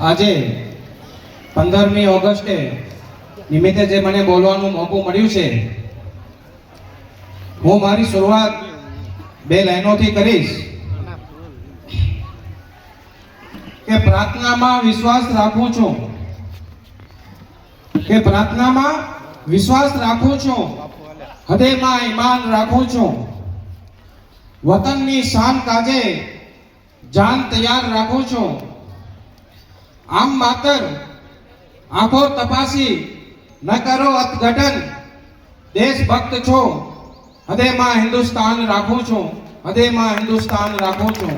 આજે પંદરમી ઓગસ્ટે નિમિત્તે જે મને બોલવાનું મોકું મળ્યું છે, હું મારી શરૂઆત બે લાઈનોથી કરીશ. કે પ્રાર્થનામાં વિશ્વાસ રાખું છું. કે પ્રાર્થનામાં વિશ્વાસ રાખું છું. હૃદયમાં ઈમાન રાખું છું. વતનની શાન કાજે જાન તૈયાર રાખું છું. આમ માતર, આંખો તપાસી, ન કરો અર્થઘટન. દેશભક્ત છો, હૃદયમાં હિન્દુસ્તાન રાખું છું, હૃદયમાં હિન્દુસ્તાન રાખું છું.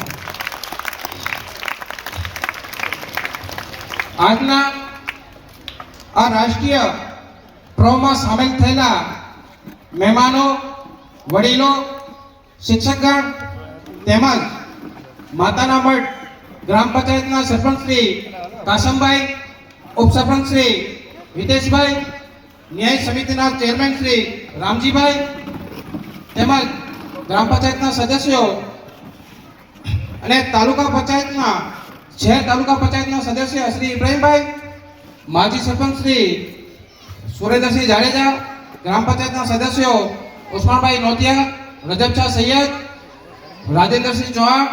આજના આ રાષ્ટ્રીય પ્રોમાં સામેલ થયેલા મહેમાનો, વડીલો, શિક્ષકગણ તેમજ માતાના મઠ, ગ્રામ પંચાયતના સરપંચ શ્રી કાસમભાઈ, ઉપસરપંચ શ્રી હિતેશભાઈ, ન્યાય સમિતિના ચેરમેન શ્રી રામજીભાઈ, તેમજ ગ્રામ પંચાયતના સદસ્યો અને તાલુકા પંચાયતના, શહેર તાલુકા પંચાયતના સદસ્ય શ્રી ઇબ્રાહીમભાઈ, માજી સરપંચ શ્રી સુરેન્દ્રસિંહ જાડેજા, ગ્રામ પંચાયતના સદસ્યો ઉસ્માનભાઈ નોતિયા રજબ શાહ સૈયદ, રાજેન્દ્રસિંહ ચૌહાણ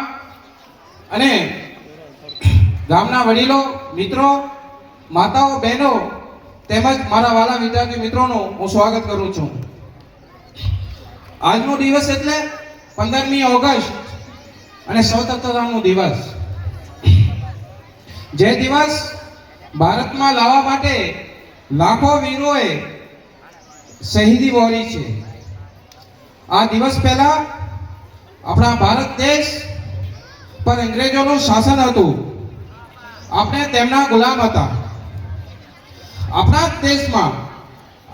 અને ગામના વડીલો, મિત્રો, માતાઓ, બહેનો તેમજ મારા વાલા વિદ્યાર્થી મિત્રોનું હું સ્વાગત કરું છું. આજનો દિવસ એટલે પંદરમી ઓગસ્ટ અને સ્વતંત્રતાનો દિવસ. જે દિવસ ભારતમાં લાવવા માટે લાખો વીરોએ શહીદી વહોરી છે. આ દિવસ પહેલા આપણા ભારત દેશ પર અંગ્રેજોનું શાસન હતું. આપણે તેમના ગુલામ હતા. આપણા દેશમાં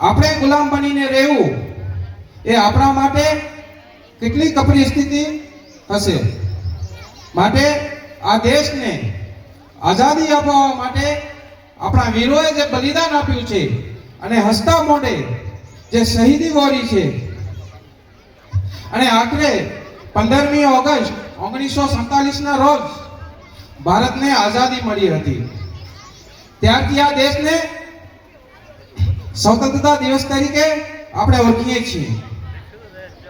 આપણે ગુલામ બનીને રહેવું એ આપણા માટે કેટલી કપરી સ્થિતિ હશે? માટે આ દેશને આઝાદી અપાવવા માટે આપણા વીરોએ જે બલિદાન આપ્યું છે અને હસતા મોઢે જે શહીદી વોરી છે. અને આખરે પંદરમી ઓગસ્ટ ઓગણીસો ના રોજ ભારતને આઝાદી મળી હતી. ત્યારથી આ દેશને સ્વતંત્રતા દિવસ તરીકે આપણે ઓળખીએ છીએ.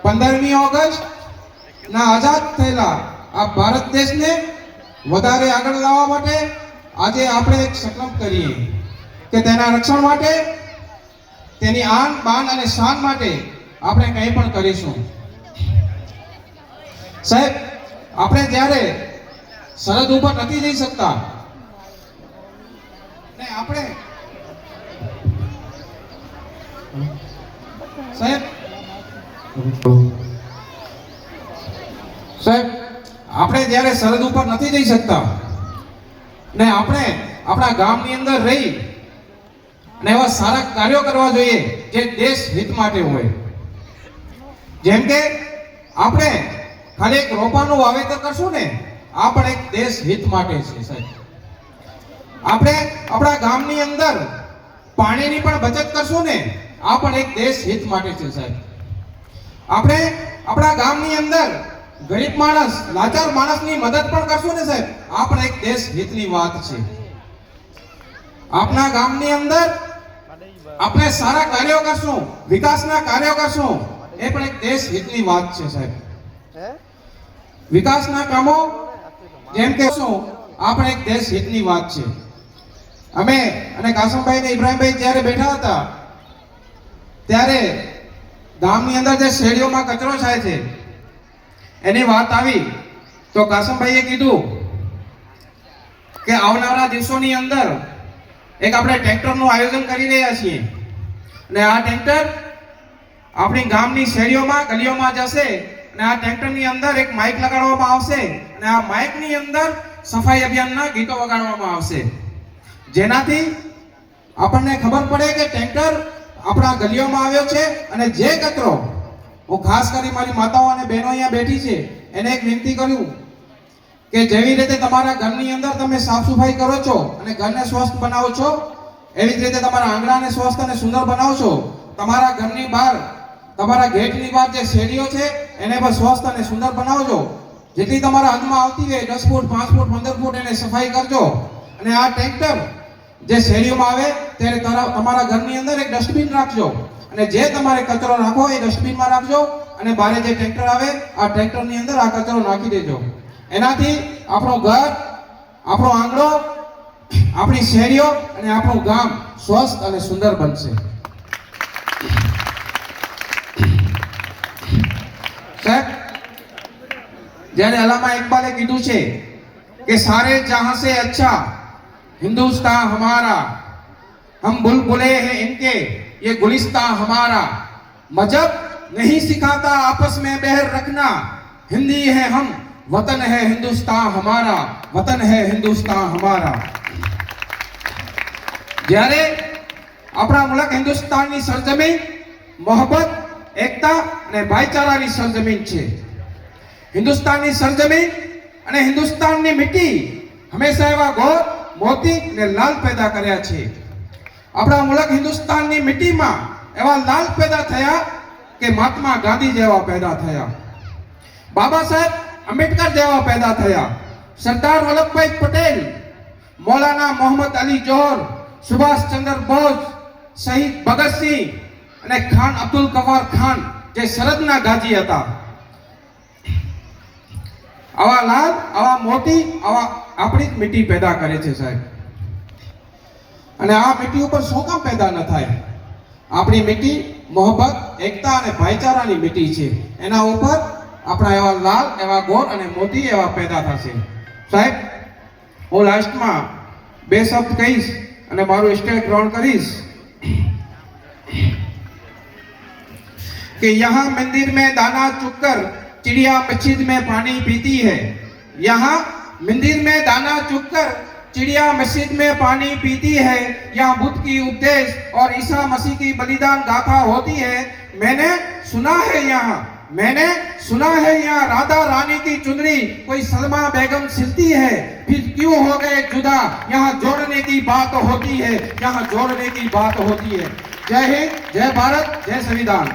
પંદરમી ઓગસ્ટ ના આઝાદ થયેલા આ ભારત દેશને વધારે આગળ લાવવા માટે આજે આપણે એક સંકલ્પ કરીએ કે તેના રક્ષણ માટે, તેની આન, બાન અને શાન માટે આપણે કંઈ પણ કરીશું. સાહેબ, આપણે જ્યારે સરહદ ઉપર નથી જઈ શકતા. ને આપણે સાહેબ સાહેબ, આપણે જ્યારે સરહદ ઉપર નથી જઈ શકતા, ને આપણે આપણા ગામની અંદર રહી અને એવા સારા કાર્યો કરવા જોઈએ જે દેશ હિત માટે હોય. જેમ કે આપણે ખાલી એક રોપાનું વાવેતર કરશું ને આ પણ એક દેશ હિત માટે છે સાહેબ. આપણે આપણા ગામની અંદર પાણીની પણ બચત કરશું ને આ પણ એક દેશ હિત માટે છે સાહેબ. આપણે આપણા ગામની અંદર ગરીબ માણસ લાચાર માણસની મદદ પણ કરશું ને સાહેબ. આ પણ એક દેશ હિતની વાત છે. આપણા ગામની અંદર આપણે સારા કાર્યો કરશું વિકાસના કાર્યો કરશું એ પણ એક દેશ હિતની વાત છે સાહેબ. વિકાસના કામો જેમ કે શું આપણે એક દેશ હિતની વાત છે. અમે અને કાસમભાઈ ને ઇબ્રાહીમભાઈ જ્યારે બેઠા હતા, ત્યારે ગામની અંદર જે શેરીઓમાં કચરો થાય છે, એની વાત આવી, તો કાસમભાઈએ કીધું કે આવનારા દિવસોની અંદર એક આપણે ટ્રેક્ટરનું આયોજન કરી રહ્યા છીએ. અને આ ટ્રેક્ટર આપણી ગામની શેરીઓમાં, ગલીઓમાં જશે અને આ ટ્રેક્ટરની અંદર એક માઇક લગાડવામાં આવશે અને આ માઇકની અંદર સફાઈ અભિયાનના ગીતો વગાડવામાં આવશે. જેનાથી આપણને ખબર પડે કે ટેન્કર આપણા ગલીઓમાં આવ્યો છે અને જે કચરો, હું ખાસ કરી મારી માતાઓ અને બહેનો અહીંયા બેઠી છે, એને એક વિનંતી કર્યું કે જેવી રીતે તમારા ઘરની અંદર તમે સાફ સફાઈ કરો છો અને ઘરને સ્વસ્થ બનાવો છો, એવી જ રીતે તમારા આંગણાને સ્વસ્થ અને સુંદર બનાવો છો તમારા ઘરની બહાર તમારા ગેટની બહાર જે શેરીઓ છે, એને પણ સ્વસ્થ અને સુંદર બનાવજો. જેટલી તમારા હાથમાં આવતી હોય દસ ફૂટ, પાંચ ફૂટ, પંદર ફૂટ એને સફાઈ કરજો. અને આ ટ્રેક્ટર જે શેરીઓમાં આવે ત્યારે તમારા તમારા ઘરની અંદર એક ડસ્ટબિન રાખજો. અને જે તમારે કચરો રાખો એ ડસ્ટબિનમાં રાખજો. અને બારે જે ટ્રેક્ટર આવે, આ ટ્રેક્ટરની અંદર આ કચરો નાખી દેજો. એનાથી આપણું ઘર, આપણો આંગણો, આપણી શેરીઓ અને આપણું ગામ સ્વસ્થ અને સુંદર બનશે. સાહેબ જ્યારે અલામા ઇકબાલે કીધું છે કે સારે જહાં સે અચ્છા हिंदुस्तान हमारा हम बुलबुले हैं इनके ये गुलिस्तान हमारा मजहब नहीं सिखाता आपस में बहर रखना हिंदी है हम वतन है हिंदुस्तान हमारा वतन है हिंदुस्तान हमारा જ્યારે આપણા મુલક હિન્દુસ્તાનની સરજમીન મોહબ્બત એકતા અને ભાઈચારાની સરજમીન છે. હિન્દુસ્તાનની સરજમીન અને હિન્દુસ્તાનની મિટ્ટી હંમેશા એવા ગોર મોતી અને લાલ પેદા કર્યા છે. આપણા મુલક હિન્દુસ્તાનની મિટ્ટીમાં એવા લાલ પેદા થયા કે મહાત્મા ગાંધી જેવા પેદા થયા. બાબા સાહેબ આંબેડકર જેવા પેદા થયા. સરદાર વલ્લભભાઈ પટેલ, મૌલાના મોહમ્મદ અલી જોહર, સુભાષચંદ્ર બોઝ, શહીદ ભગતસિંહ અને ખાન અબ્દુલ કવાર ખાન જે સરદના ગાજી હતા. આવા લાલ, આવા મોતી આવા આપણી જ મીઠી પેદા કરે છે સાહેબ. અને આ મીઠી ઉપર શું કામ પેદા ન થાય? આપણી મીઠી મોહબ્બત, એકતા અને ભાઈચારાની મીઠી છે. એના ઉપર આપણા એવા લાલ, એવા ગોળ અને મોતી એવા પેદા થશે. સાહેબ, હું લાસ્ટમાં બે શબ્દ કહીશ અને મારું સ્ટેજ ગ્રહણ કરીશ. कि यहाँ मंदिर में दाना चुककर चिड़िया मस्जिद में पानी पीती है। यहाँ मंदिर में दाना चुककर चिड़िया मस्जिद में पानी पीती है। यहाँ बुद्ध की उपदेश और ईसा मसीह की बलिदान गाथा होती है। मैंने सुना है यहाँ, मैंने सुना है यहाँ राधा रानी की चुनरी कोई सलमा बेगम सिलती है। फिर क्यों हो गए जुदा? यहाँ जोड़ने की बात होती है, यहाँ जोड़ने की बात होती है। जय हिंद, जय भारत, जय संविधान।